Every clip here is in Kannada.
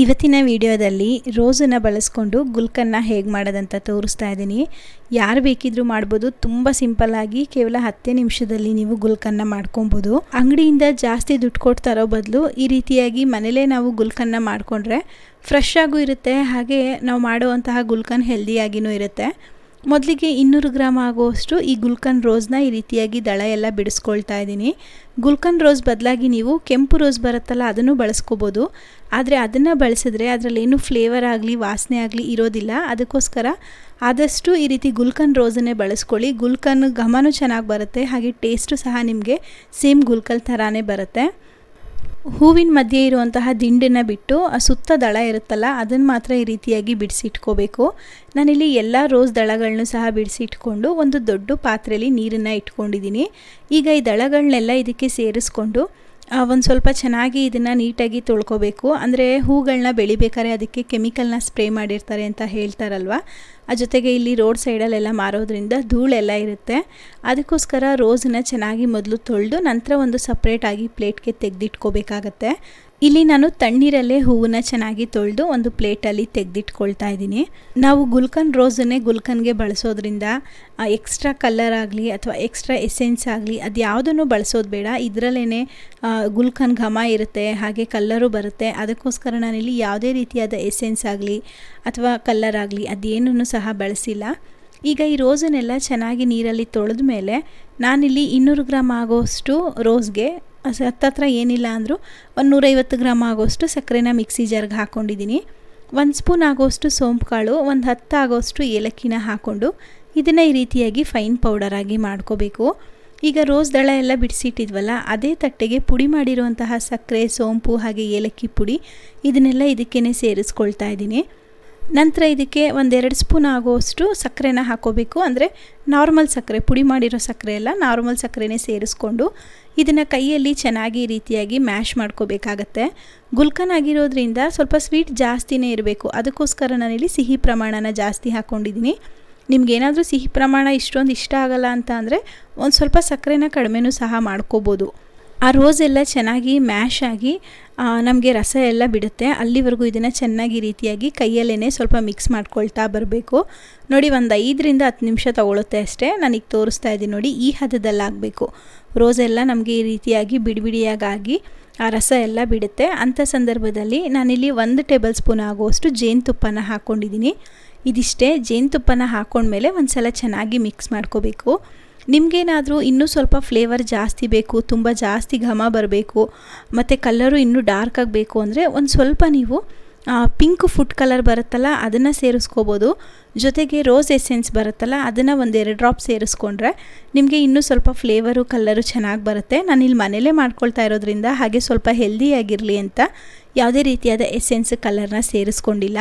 ಇವತ್ತಿನ ವಿಡಿಯೋದಲ್ಲಿ ರೋಸನ್ನು ಬಳಸ್ಕೊಂಡು ಗುಲ್ಕನ್ನ ಹೇಗೆ ಮಾಡೋದಂತ ತೋರಿಸ್ತಾ ಇದ್ದೀನಿ. ಯಾರು ಬೇಕಿದ್ರೂ ಮಾಡ್ಬೋದು. ತುಂಬ ಸಿಂಪಲ್ಲಾಗಿ ಕೇವಲ ಹತ್ತೇ ನಿಮಿಷದಲ್ಲಿ ನೀವು ಗುಲ್ಕನ್ನ ಮಾಡ್ಕೊಬೋದು. ಅಂಗಡಿಯಿಂದ ಜಾಸ್ತಿ ದುಡ್ಡು ಕೊಡ್ತಾರೋ ತರೋ ಬದಲು ಈ ರೀತಿಯಾಗಿ ಮನೇಲೇ ನಾವು ಗುಲ್ಕನ್ನ ಮಾಡಿಕೊಂಡ್ರೆ ಫ್ರೆಶ್ ಆಗೂ ಇರುತ್ತೆ. ಹಾಗೆ ನಾವು ಮಾಡುವಂತಹ ಗುಲ್ಕನ್ ಹೆಲ್ದಿಯಾಗಿಯೂ ಇರುತ್ತೆ. ಮೊದಲಿಗೆ ಇನ್ನೂರು ಗ್ರಾಮ್ ಆಗುವಷ್ಟು ಈ ಗುಲ್ಕನ್ ರೋಸ್ನ ಈ ರೀತಿಯಾಗಿ ದಳ ಎಲ್ಲ ಬಿಡಿಸ್ಕೊಳ್ತಾ ಇದ್ದೀನಿ. ಗುಲ್ಕನ್ ರೋಸ್ ಬದಲಾಗಿ ನೀವು ಕೆಂಪು ರೋಸ್ ಬರುತ್ತಲ್ಲ ಅದನ್ನು ಬಳಸ್ಕೋಬೋದು. ಆದರೆ ಅದನ್ನು ಬಳಸಿದ್ರೆ ಅದರಲ್ಲಿ ಏನು ಫ್ಲೇವರ್ ಆಗಲಿ, ವಾಸನೆ ಆಗಲಿ ಇರೋದಿಲ್ಲ. ಅದಕ್ಕೋಸ್ಕರ ಆದಷ್ಟು ಈ ರೀತಿ ಗುಲ್ಕನ್ ರೋಸನ್ನೇ ಬಳಸ್ಕೊಳ್ಳಿ. ಗುಲ್ಕನ್ ಘಮನೂ ಚೆನ್ನಾಗಿ ಬರುತ್ತೆ. ಹಾಗೆ ಟೇಸ್ಟು ಸಹ ನಿಮಗೆ ಸೇಮ್ ಗುಲ್ಕಲ್ ಥರಾನೇ ಬರುತ್ತೆ. ಹೂವಿನ ಮಧ್ಯೆ ಇರುವಂತಹ ದಿಂಡನ್ನು ಬಿಟ್ಟು ಆ ಸುತ್ತ ದಳ ಇರುತ್ತಲ್ಲ ಅದನ್ನು ಮಾತ್ರ ಈ ರೀತಿಯಾಗಿ ಬಿಡಿಸಿಟ್ಕೋಬೇಕು. ನಾನಿಲ್ಲಿ ಎಲ್ಲ ರೋಸ್ ದಳಗಳನ್ನು ಸಹ ಬಿಡಿಸಿಟ್ಕೊಂಡು ಒಂದು ದೊಡ್ಡ ಪಾತ್ರೆಯಲ್ಲಿ ನೀರನ್ನು ಇಟ್ಕೊಂಡಿದ್ದೀನಿ. ಈಗ ಈ ದಳಗಳನ್ನೆಲ್ಲ ಇದಕ್ಕೆ ಸೇರಿಸ್ಕೊಂಡು ಒಂದು ಸ್ವಲ್ಪ ಚೆನ್ನಾಗಿ ಇದನ್ನು ನೀಟಾಗಿ ತೊಳ್ಕೊಬೇಕು. ಅಂದರೆ ಹೂಗಳನ್ನ ಬೆಳಿಬೇಕಾದ್ರೆ ಅದಕ್ಕೆ ಕೆಮಿಕಲ್ನ ಸ್ಪ್ರೇ ಮಾಡಿರ್ತಾರೆ ಅಂತ ಹೇಳ್ತಾರಲ್ವ? ಆ ಜೊತೆಗೆ ಇಲ್ಲಿ ರೋಡ್ ಸೈಡಲ್ಲೆಲ್ಲ ಮಾರೋದ್ರಿಂದ ಧೂಳೆಲ್ಲ ಇರುತ್ತೆ. ಅದಕ್ಕೋಸ್ಕರ ರೋಸನ್ನ ಚೆನ್ನಾಗಿ ಮೊದಲು ತೊಳೆದು ನಂತರ ಒಂದು ಸಪ್ರೇಟಾಗಿ ಪ್ಲೇಟ್ಗೆ ತೆಗೆದಿಟ್ಕೋಬೇಕಾಗತ್ತೆ. ಇಲ್ಲಿ ನಾನು ತಣ್ಣೀರಲ್ಲೇ ಹೂವನ್ನ ಚೆನ್ನಾಗಿ ತೊಳೆದು ಒಂದು ಪ್ಲೇಟಲ್ಲಿ ತೆಗೆದಿಟ್ಕೊಳ್ತಾ ಇದ್ದೀನಿ. ನಾವು ಗುಲ್ಕನ್ ರೋಸನ್ನೇ ಗುಲ್ಕನ್ಗೆ ಬಳಸೋದ್ರಿಂದ ಎಕ್ಸ್ಟ್ರಾ ಕಲರ್ ಆಗಲಿ ಅಥವಾ ಎಕ್ಸ್ಟ್ರಾ ಎಸೆನ್ಸ್ ಆಗಲಿ ಅದು ಯಾವುದನ್ನು ಬಳಸೋದು ಬೇಡ. ಇದರಲ್ಲೇ ಗುಲ್ಕನ್ ಘಮ ಇರುತ್ತೆ, ಹಾಗೆ ಕಲ್ಲರು ಬರುತ್ತೆ. ಅದಕ್ಕೋಸ್ಕರ ನಾನಿಲ್ಲಿ ಯಾವುದೇ ರೀತಿಯಾದ ಎಸೆನ್ಸ್ ಆಗಲಿ ಅಥವಾ ಕಲ್ಲರ್ ಆಗಲಿ ಅದೇನೂ ಸಹ ಬಳಸಿಲ್ಲ. ಈಗ ಈ ರೋಸನ್ನೆಲ್ಲ ಚೆನ್ನಾಗಿ ನೀರಲ್ಲಿ ತೊಳೆದ ಮೇಲೆ ನಾನಿಲ್ಲಿ ಇನ್ನೂರು ಗ್ರಾಮ್ ಆಗೋಷ್ಟು ರೋಸ್ಗೆ ಹತ್ತತ್ರ ಏನಿಲ್ಲ ಅಂದರೂ ಒಂದು ನೂರೈವತ್ತು ಗ್ರಾಮ್ ಆಗೋಷ್ಟು ಸಕ್ಕರೆನ ಮಿಕ್ಸಿ ಜಾರ್ಗೆ ಹಾಕ್ಕೊಂಡಿದ್ದೀನಿ ಒಂದು ಸ್ಪೂನ್ ಆಗೋಷ್ಟು ಸೋಂಪು ಕಾಳು ಒಂದು ಹತ್ತು ಆಗೋಷ್ಟು ಏಲಕ್ಕಿನ ಹಾಕ್ಕೊಂಡು ಇದನ್ನು ಈ ರೀತಿಯಾಗಿ ಫೈನ್ ಪೌಡರಾಗಿ ಮಾಡ್ಕೋಬೇಕು. ಈಗ ರೋಸ್ ದಳ ಎಲ್ಲ ಬಿಡಿಸಿಟ್ಟಿದ್ವಲ್ಲ, ಅದೇ ತಟ್ಟೆಗೆ ಪುಡಿ ಮಾಡಿರುವಂತಹ ಸಕ್ಕರೆ, ಸೋಂಪು ಹಾಗೆ ಏಲಕ್ಕಿ ಪುಡಿ ಇದನ್ನೆಲ್ಲ ಇದಕ್ಕೇ ಸೇರಿಸ್ಕೊಳ್ತಾ ಇದ್ದೀನಿ ನಂತರ ಇದಕ್ಕೆ ಒಂದೆರಡು ಸ್ಪೂನ್ ಆಗುವಷ್ಟು ಸಕ್ಕರೆನ ಹಾಕೋಬೇಕು. ಅಂದರೆ ನಾರ್ಮಲ್ ಸಕ್ಕರೆ, ಪುಡಿ ಮಾಡಿರೋ ಸಕ್ಕರೆ ಎಲ್ಲ ನಾರ್ಮಲ್ ಸಕ್ಕರೆನೇ ಸೇರಿಸ್ಕೊಂಡು ಇದನ್ನು ಕೈಯಲ್ಲಿ ಚೆನ್ನಾಗಿ ರೀತಿಯಾಗಿ ಮ್ಯಾಶ್ ಮಾಡ್ಕೋಬೇಕಾಗತ್ತೆ. ಗುಲ್ಕನ್ ಆಗಿರೋದ್ರಿಂದ ಸ್ವಲ್ಪ ಸ್ವೀಟ್ ಜಾಸ್ತಿನೇ ಇರಬೇಕು. ಅದಕ್ಕೋಸ್ಕರ ನಾನಿಲ್ಲಿ ಸಿಹಿ ಪ್ರಮಾಣನ ಜಾಸ್ತಿ ಹಾಕ್ಕೊಂಡಿದ್ದೀನಿ ನಿಮಗೇನಾದರೂ ಸಿಹಿ ಪ್ರಮಾಣ ಇಷ್ಟೊಂದು ಇಷ್ಟ ಆಗಲ್ಲ ಅಂತ ಅಂದರೆ ಒಂದು ಸ್ವಲ್ಪ ಸಕ್ಕರೆನ ಕಡಿಮೆನೂ ಸಹ ಮಾಡ್ಕೋಬೋದು. ಆ ರೋಸ್ ಎಲ್ಲ ಚೆನ್ನಾಗಿ ಮ್ಯಾಶ್ ಆಗಿ ನಮಗೆ ರಸ ಎಲ್ಲ ಬಿಡುತ್ತೆ. ಅಲ್ಲಿವರೆಗೂ ಇದನ್ನು ಚೆನ್ನಾಗಿ ರೀತಿಯಾಗಿ ಕೈಯಲ್ಲೇ ಸ್ವಲ್ಪ ಮಿಕ್ಸ್ ಮಾಡ್ಕೊಳ್ತಾ ಬರಬೇಕು. ನೋಡಿ, ಒಂದು ಐದರಿಂದ ಹತ್ತು ನಿಮಿಷ ತೊಗೊಳುತ್ತೆ ಅಷ್ಟೇ. ನನಗೆ ತೋರಿಸ್ತಾ ಇದ್ದೀನಿ ನೋಡಿ, ಈ ಹದದಲ್ಲಾಗಬೇಕು. ರೋಸ್ ಎಲ್ಲ ನಮಗೆ ಈ ರೀತಿಯಾಗಿ ಬಿಡಿಬಿಡಿಯಾಗಿ ಆ ರಸ ಎಲ್ಲ ಬಿಡುತ್ತೆ. ಅಂಥ ಸಂದರ್ಭದಲ್ಲಿ ನಾನಿಲ್ಲಿ ಒಂದು ಟೇಬಲ್ ಸ್ಪೂನ್ ಆಗುವಷ್ಟು ಜೇನುತುಪ್ಪನ ಹಾಕ್ಕೊಂಡಿದ್ದೀನಿ ಇದಿಷ್ಟೇ, ಜೇನುತುಪ್ಪನ ಹಾಕ್ಕೊಂಡ್ಮೇಲೆ ಒಂದು ಸಲ ಚೆನ್ನಾಗಿ ಮಿಕ್ಸ್ ಮಾಡ್ಕೋಬೇಕು. ನಿಮಗೇನಾದರೂ ಇನ್ನೂ ಸ್ವಲ್ಪ ಫ್ಲೇವರ್ ಜಾಸ್ತಿ ಬೇಕು, ತುಂಬ ಜಾಸ್ತಿ ಘಮ ಬರಬೇಕು, ಮತ್ತು ಕಲ್ಲರು ಇನ್ನೂ ಡಾರ್ಕ್ ಆಗಬೇಕು ಅಂದರೆ ಒಂದು ಸ್ವಲ್ಪ ನೀವು ಪಿಂಕ್ ಫುಡ್ ಕಲರ್ ಬರುತ್ತಲ್ಲ, ಅದನ್ನು ಸೇರಿಸ್ಕೋಬೋದು. ಜೊತೆಗೆ ರೋಸ್ ಎಸೆನ್ಸ್ ಬರುತ್ತಲ್ಲ, ಅದನ್ನು ಒಂದೆರಡು ಡ್ರಾಪ್ ಸೇರಿಸ್ಕೊಂಡ್ರೆ ನಿಮಗೆ ಇನ್ನೂ ಸ್ವಲ್ಪ ಫ್ಲೇವರು ಕಲ್ಲರು ಚೆನ್ನಾಗಿ ಬರುತ್ತೆ. ನಾನು ಇಲ್ಲಿ ಮನೇಲೇ ಮಾಡ್ಕೊಳ್ತಾ ಇರೋದ್ರಿಂದ ಹಾಗೆ ಸ್ವಲ್ಪ ಹೆಲ್ದಿಯಾಗಿರಲಿ ಅಂತ ಯಾವುದೇ ರೀತಿಯಾದ ಎಸೆನ್ಸ್ ಕಲರ್ನ ಸೇರಿಸ್ಕೊಂಡಿಲ್ಲ.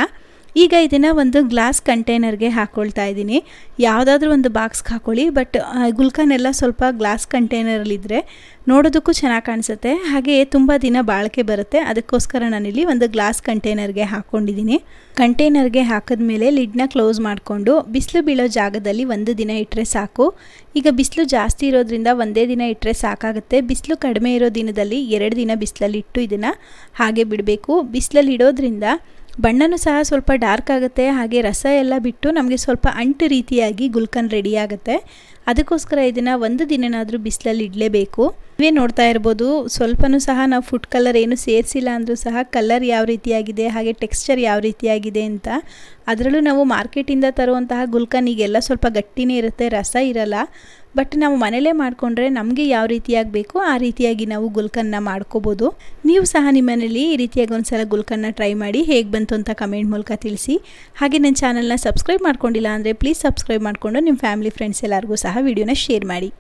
ಈಗ ಇದನ್ನು ಒಂದು ಗ್ಲಾಸ್ ಕಂಟೈನರ್ಗೆ ಹಾಕ್ಕೊಳ್ತಾ ಇದ್ದೀನಿ. ಯಾವುದಾದ್ರೂ ಒಂದು ಬಾಕ್ಸ್ಗೆ ಹಾಕ್ಕೊಳ್ಳಿ ಬಟ್ ಗುಲ್ಕನೆಲ್ಲ ಸ್ವಲ್ಪ ಗ್ಲಾಸ್ ಕಂಟೈನರಲ್ಲಿದ್ದರೆ ನೋಡೋದಕ್ಕೂ ಚೆನ್ನಾಗಿ ಕಾಣಿಸುತ್ತೆ. ಹಾಗೆ ತುಂಬ ದಿನ ಬಾಳಿಕೆ ಬರುತ್ತೆ. ಅದಕ್ಕೋಸ್ಕರ ನಾನಿಲ್ಲಿ ಒಂದು ಗ್ಲಾಸ್ ಕಂಟೈನರ್ಗೆ ಹಾಕ್ಕೊಂಡಿದ್ದೀನಿ ಕಂಟೈನರ್ಗೆ ಹಾಕಿದ್ಮೇಲೆ ಲಿಡ್ನ ಕ್ಲೋಸ್ ಮಾಡಿಕೊಂಡು ಬಿಸಿಲು ಬೀಳೋ ಜಾಗದಲ್ಲಿ ಒಂದು ದಿನ ಇಟ್ಟರೆ ಸಾಕು. ಈಗ ಬಿಸಿಲು ಜಾಸ್ತಿ ಇರೋದ್ರಿಂದ ಒಂದೇ ದಿನ ಇಟ್ಟರೆ ಸಾಕಾಗುತ್ತೆ. ಬಿಸಿಲು ಕಡಿಮೆ ಇರೋ ದಿನದಲ್ಲಿ ಎರಡು ದಿನ ಬಿಸಿಲಲ್ಲಿ ಇಟ್ಟು ಇದನ್ನು ಹಾಗೆ ಬಿಡಬೇಕು. ಬಿಸಿಲಲ್ಲಿ ಇಡೋದ್ರಿಂದ ಬಣ್ಣನೂ ಸಹ ಸ್ವಲ್ಪ ಡಾರ್ಕ್ ಆಗುತ್ತೆ. ಹಾಗೆ ರಸ ಎಲ್ಲ ಬಿಟ್ಟು ನಮಗೆ ಸ್ವಲ್ಪ ಅಂಟು ರೀತಿಯಾಗಿ ಗುಲ್ಕನ್ ರೆಡಿ ಆಗುತ್ತೆ. ಅದಕ್ಕೋಸ್ಕರ ಇದನ್ನು ಒಂದು ದಿನನಾದರೂ ಬಿಸಿಲಲ್ಲಿ ಇಡಲೇಬೇಕು. ನೀವೇ ನೋಡ್ತಾ ಇರ್ಬೋದು, ಸ್ವಲ್ಪನೂ ಸಹ ನಾವು ಫುಡ್ ಕಲರ್ ಏನು ಸೇರಿಸಿಲ್ಲ ಅಂದರೂ ಸಹ ಕಲರ್ ಯಾವ ರೀತಿಯಾಗಿದೆ, ಹಾಗೆ ಟೆಕ್ಸ್ಚರ್ ಯಾವ ರೀತಿಯಾಗಿದೆ ಅಂತ ಅದರಲ್ಲೂ ನಾವು ಮಾರ್ಕೆಟಿಂದ ತರುವಂತಹ ಗುಲ್ಕನ್ ಈಗೆಲ್ಲ ಸ್ವಲ್ಪ ಗಟ್ಟಿನೇ ಇರುತ್ತೆ, ರಸ ಇರಲ್ಲ. ಬಟ್ ನಾವು ಮನೇಲೇ ಮಾಡಿಕೊಂಡ್ರೆ ನಮಗೆ ಯಾವ ರೀತಿಯಾಗಿ ಬೇಕೋ ಆ ರೀತಿಯಾಗಿ ನಾವು ಗುಲ್ಕನ್ನ ಮಾಡ್ಕೋಬೋದು. ನೀವು ಸಹ ನಿಮ್ಮ ಮನೇಲಿ ಈ ರೀತಿಯಾಗಿ ಒಂದು ಸಲ ಗುಲ್ಕನ್ನ ಟ್ರೈ ಮಾಡಿ ಹೇಗೆ ಬಂತು ಅಂತ ಕಮೆಂಟ್ ಮೂಲಕ ತಿಳಿಸಿ. ಹಾಗೆ ನನ್ನ ಚಾನಲ್ನ ಸಬ್ಸ್ಕ್ರೈಬ್ ಮಾಡ್ಕೊಂಡಿಲ್ಲ ಅಂದರೆ ಪ್ಲೀಸ್ ಸಬ್ಸ್ಕ್ರೈಬ್ ಮಾಡಿಕೊಂಡು ನಿಮ್ಮ ಫ್ಯಾಮಿಲಿ ಫ್ರೆಂಡ್ಸ್ ಎಲ್ಲರಿಗೂ ಸಹ ವಿಡಿಯೋನ ಶೇರ್ ಮಾಡಿ.